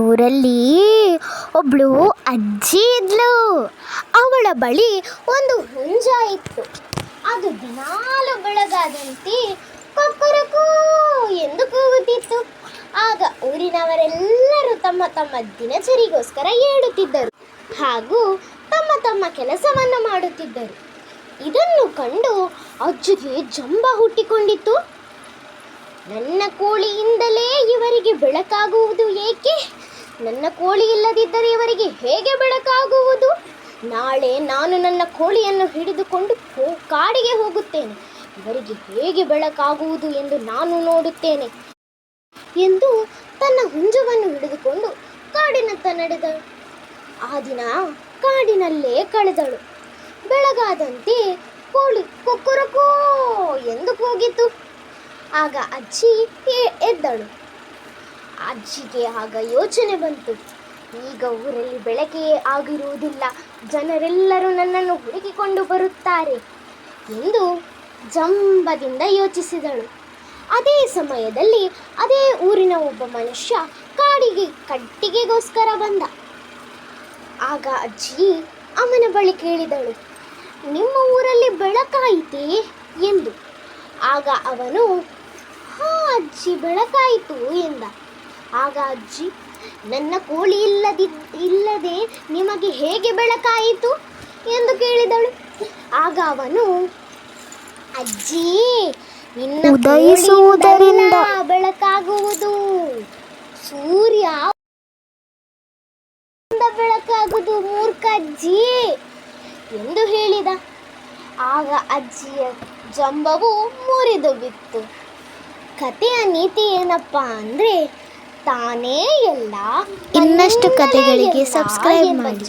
ಊರಲ್ಲಿ ಒಬ್ಳು ಅಜ್ಜಿ ಇದ್ಲು. ಅವಳ ಬಳಿ ಒಂದು ಹುಂಜ ಇತ್ತು. ಅದು ದಿನಾಲು ಬೆಳಗಾದಂತೆ ಕೊಕ್ಕರಕೂ ಎಂದು ಕೂಗುತ್ತಿತ್ತು. ಆಗ ಊರಿನವರೆಲ್ಲರೂ ತಮ್ಮ ತಮ್ಮ ದಿನಚರಿಗೋಸ್ಕರ ಏಳುತ್ತಿದ್ದರು. ಹಾಗೂ ತಮ್ಮ ತಮ್ಮ ಕೆಲಸವನ್ನು ಮಾಡುತ್ತಿದ್ದರು. ಇದನ್ನು ಕಂಡು ಅಜ್ಜಿಗೆ ಜಂಬ ಹುಟ್ಟಿಕೊಂಡಿತ್ತು. ನನ್ನ ಕೋಳಿಯಿಂದಲೇ ಇವರಿಗೆ ಬೆಳಕಾಗುವುದು ಏಕೆ? ನನ್ನ ಕೋಳಿ ಇಲ್ಲದಿದ್ದರೆ ಇವರಿಗೆ ಹೇಗೆ ಬೆಳಕಾಗುವುದು? ನಾಳೆ ನಾನು ನನ್ನ ಕೋಳಿಯನ್ನು ಹಿಡಿದುಕೊಂಡು ಕಾಡಿಗೆ ಹೋಗುತ್ತೇನೆ. ಇವರಿಗೆ ಹೇಗೆ ಬೆಳಕಾಗುವುದು ಎಂದು ನಾನು ನೋಡುತ್ತೇನೆ. ಎಂದು ತನ್ನ ಹುಂಜವನ್ನು ಹಿಡಿದುಕೊಂಡು ಕಾಡಿನತ್ತ ನಡೆದಳು. ಆ ದಿನ ಕಾಡಿನಲ್ಲೇ ಕಳೆದಳು. ಬೆಳಗಾದಂತೆ ಕೋಳಿ ಕೊಕ್ಕರಕೋ ಎಂದು ಕೂಗಿತು. ಆಗ ಅಜ್ಜಿ ಎದ್ದಳು. ಅಜ್ಜಿಗೆ ಆಗ ಯೋಚನೆ ಬಂತು. ಈಗ ಊರಲ್ಲಿ ಬೆಳಕೆಯೇ ಆಗಿರುವುದಿಲ್ಲ. ಜನರೆಲ್ಲರೂ ನನ್ನನ್ನು ಹುಡುಕಿಕೊಂಡು ಬರುತ್ತಾರೆ ಎಂದು ಜಂಬದಿಂದ ಯೋಚಿಸಿದಳು. ಅದೇ ಸಮಯದಲ್ಲಿ ಅದೇ ಊರಿನ ಒಬ್ಬ ಮನುಷ್ಯ ಕಾಡಿಗೆ, ಕಟ್ಟಿಗೆಗೋಸ್ಕರ ಬಂದ. ಆಗ ಅಜ್ಜಿ ಅವನ ಬಳಿ ಕೇಳಿದಳು, ನಿಮ್ಮ ಊರಲ್ಲಿ ಬೆಳಕಾಯಿತೇ? ಎಂದು. ಆಗ ಅವನು ಅಜ್ಜಿ ಬೆಳಕಾಯಿತು ಎಂದ. ಆಗ ಅಜ್ಜಿ ನನ್ನ ಕೋಳಿ ಇಲ್ಲದಿ ಇಲ್ಲದೆ ನಿಮಗೆ ಹೇಗೆ ಬೆಳಕಾಯಿತು? ಎಂದು ಕೇಳಿದಳು. ಆಗ ಅವನು ಅಜ್ಜಿ ನಿನ್ನ ಉದಯಿಸುವುದರಿಂದ ಬೆಳಕಾಗುವುದು. ಸೂರ್ಯ ಬೆಳಕಾಗುವುದು ಮೂರ್ಖ ಅಜ್ಜಿ ಎಂದು ಹೇಳಿದ. ಆಗ ಅಜ್ಜಿಯ ಜಂಬವು ಮುರಿದು ಬಿತ್ತು. ಕಥೆಯ ನೀತಿ ಏನಪ್ಪ ಅಂದರೆ ತಾನೇ ಎಲ್ಲ ಇನ್ನಷ್ಟು ಕಥೆಗಳಿಗೆ ಸಬ್ಸ್ಕ್ರೈಬ್ ಮಾಡಿ.